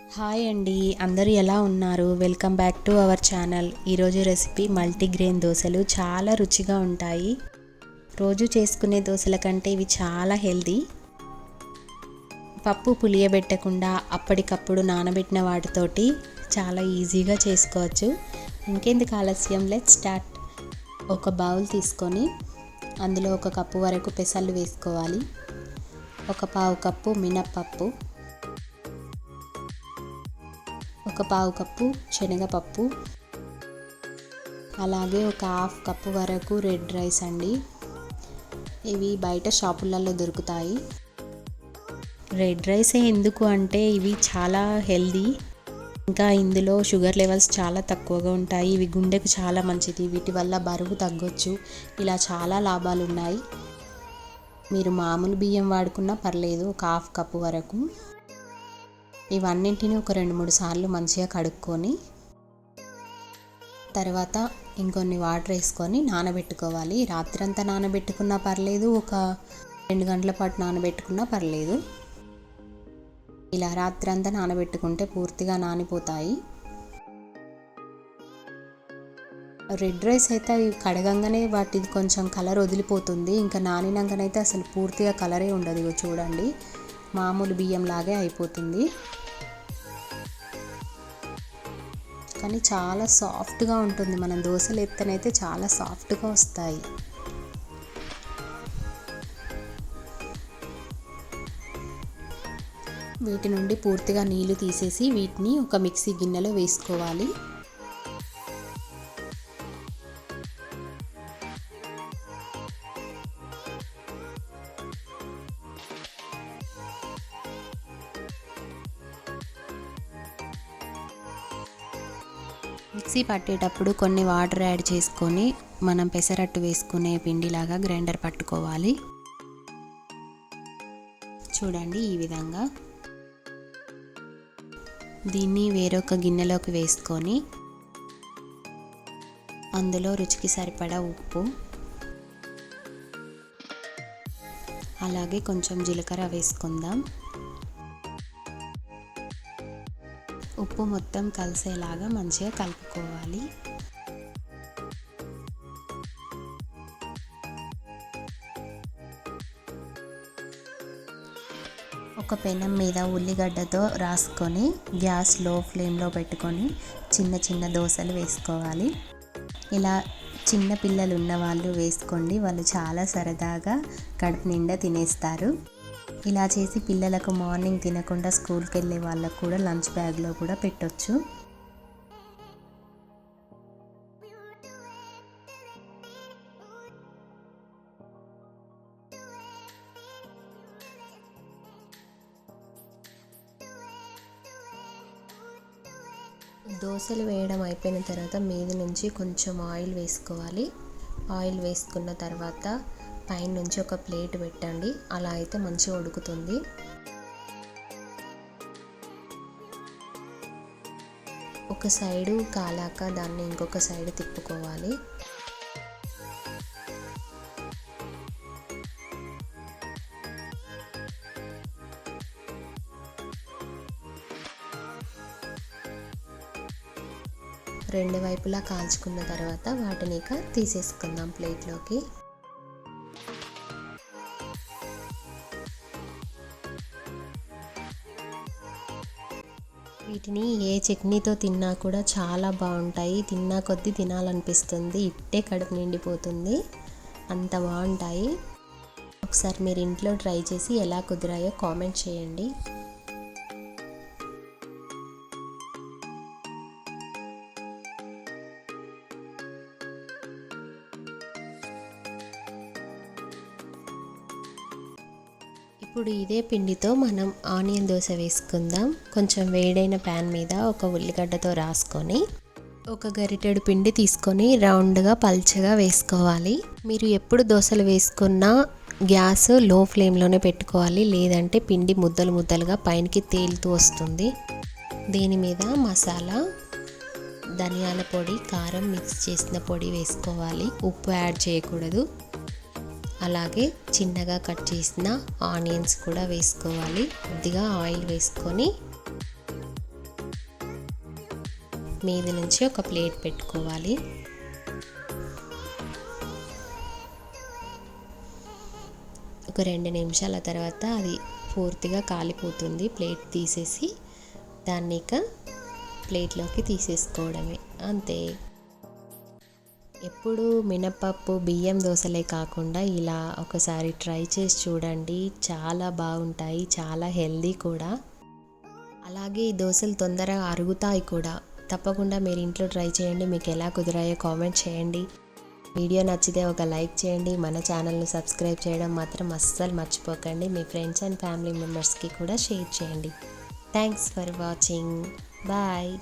Hi అండి అందరూ ఎలా ఉన్నారు? Welcome back to our channel. ఈరోజు రెసిపీ మల్టీగ్రెయిన్ దోశలు. చాలా రుచిగా ఉంటాయి. రోజు చేసుకునే దోశల కంటే ఇవి చాలా హెల్దీ. పప్పు పులియబెట్టకుండా అప్పటికప్పుడు నానబెట్టిన వాటితోటి చాలా ఈజీగా చేసుకోవచ్చు. ఇంకెందుకు ఆలస్యం? Let start. ఒక బౌల్ తీసుకొని అందులో ఒక కప్పు వరకు పెసలు వేసుకోవాలి. ఒక పావు కప్పు మినప్పప్పు. ఒక పావు కప్పు శనగపప్పు అలాగే ఒక హాఫ్ కప్పు వరకు రెడ్ రైస్ అండి. ఇవి బయట షాపులలో దొరుకుతాయి. రెడ్ రైస్ ఎందుకు అంటే ఇవి చాలా హెల్దీ. ఇంకా ఇందులో షుగర్ లెవెల్స్ చాలా తక్కువగా ఉంటాయి. ఇవి గుండెకు చాలా మంచిది. వీటి వల్ల బరువు తగ్గొచ్చు. ఇలా చాలా లాభాలు ఉన్నాయి. మీరు మామూలు బియ్యం వాడుకున్నా పర్లేదు. ఒక హాఫ్ కప్పు వరకు. ఇవన్నింటిని ఒక రెండు మూడు సార్లు మంచిగా కడుక్కొని తర్వాత ఇంకొన్ని వాటర్ వేసుకొని నానబెట్టుకోవాలి. రాత్రంతా నానబెట్టుకున్నా పర్లేదు ఒక రెండు గంటల పాటు నానబెట్టుకున్నా పర్లేదు. ఇలా రాత్రంతా నానబెట్టుకుంటే పూర్తిగా నానిపోతాయి. రెడ్ రైస్ అయితే అవి కడగంగానే వాటిది కొంచెం కలర్ వదిలిపోతుంది. ఇంకా నానినాకనైతే అసలు పూర్తిగా కలరే ఉండదు ఇగో చూడండి. మామూలు బియ్యం లాగే అయిపోతుంది. కానీ చాలా సాఫ్ట్గా ఉంటుంది. మనం దోశలు ఎత్తనైతే చాలా సాఫ్ట్గా వస్తాయి. వీటి నుండి పూర్తిగా నీళ్ళు తీసేసి వీటిని ఒక మిక్సీ గిన్నెలో వేసుకోవాలి. మిక్సీ పట్టేటప్పుడు కొన్ని వాటర్ యాడ్ చేసుకొని మనం పెసరట్టు వేసుకునే పిండిలాగా గ్రైండర్ పట్టుకోవాలి. చూడండి ఈ విధంగా. దీన్ని వేరొక గిన్నెలోకి వేసుకొని అందులో రుచికి సరిపడా ఉప్పు అలాగే కొంచెం జీలకర్ర వేసుకుందాం. ఉప్పు మొత్తం కలిసేలాగా మంచిగా కలుపుకోవాలి. ఒక పెనం మీద ఉల్లిగడ్డతో రాసుకొని గ్యాస్లో ఫ్లేమ్లో పెట్టుకొని చిన్న చిన్న దోశలు వేసుకోవాలి. ఇలా చిన్న పిల్లలు ఉన్న వాళ్ళు వేసుకోండి వాళ్ళు చాలా సరదాగా కడుపు నిండా తినేస్తారు. ఇలా చేసి పిల్లలకు మార్నింగ్ తినకుండా స్కూల్కి వెళ్ళే వాళ్ళకు కూడా లంచ్ బ్యాగ్లో కూడా పెట్టొచ్చు. దోశలు వేయడం అయిపోయిన తర్వాత మీద నుంచి కొంచెం ఆయిల్ వేసుకోవాలి. ఆయిల్ వేసుకున్న తర్వాత పైన నుంచి ఒక ప్లేట్ పెట్టండి. అలా అయితే మంచిగా ఉడుకుతుంది. ఒక సైడు కాలాక దాన్ని ఇంకొక సైడ్ తిప్పుకోవాలి. రెండు వైపులా కాల్చుకున్న తర్వాత వాటిని ఇక తీసేసుకుందాం ప్లేట్లోకి. వీటిని ఏ చట్నీతో తిన్నా కూడా చాలా బాగుంటాయి. తిన్నా కొద్దీ తినాలనిపిస్తుంది. ఇట్టే కడుపు నిండిపోతుంది. అంత బాగుంటాయి. ఒకసారి మీరు ఇంట్లో ట్రై చేసి ఎలా కుదిరాయో కామెంట్ చేయండి. ఇప్పుడు ఇదే పిండితో మనం ఆనియన్ దోశ వేసుకుందాం. కొంచెం వేడైన ప్యాన్ మీద ఒక ఉల్లిగడ్డతో రాసుకొని ఒక గరిటెడు పిండి తీసుకొని రౌండ్గా పల్చగా వేసుకోవాలి. మీరు ఎప్పుడు దోశలు వేసుకున్నా గ్యాస్లో ఫ్లేమ్లోనే పెట్టుకోవాలి. లేదంటే పిండి ముద్దలు ముద్దలుగా పైనకి తేలుతూ వస్తుంది. దీని మీద మసాలా ధనియాల పొడి కారం మిక్స్ చేసిన పొడి వేసుకోవాలి. ఉప్పు యాడ్ చేయకూడదు. అలాగే చిన్నగా కట్ చేసిన ఆనియన్స్ కూడా వేసుకోవాలి. కొద్దిగా ఆయిల్ వేసుకొని మీద నుంచి ఒక ప్లేట్ పెట్టుకోవాలి. ఒక రెండు నిమిషాల తర్వాత అది పూర్తిగా కాలిపోతుంది. ప్లేట్ తీసేసి దాన్ని ఇక ప్లేట్లోకి తీసేసుకోవడమే. అంతే. ఎప్పుడు మినపప్పు బియ్యం దోశలే కాకుండా ఇలా ఒకసారి ట్రై చేసి చూడండి. చాలా బాగుంటాయి చాలా హెల్దీ కూడా. అలాగే ఈ దోశలు తొందరగా అరుగుతాయి కూడా. తప్పకుండా మీరు ఇంట్లో ట్రై చేయండి. మీకు ఎలా కుదిరాయో కామెంట్ చేయండి. వీడియో నచ్చితే ఒక లైక్ చేయండి. మన ఛానల్ని సబ్స్క్రైబ్ చేయడం మాత్రం అస్సలు మర్చిపోకండి. మీ ఫ్రెండ్స్ అండ్ ఫ్యామిలీ మెంబర్స్కి కూడా షేర్ చేయండి. Thanks for watching. బాయ్.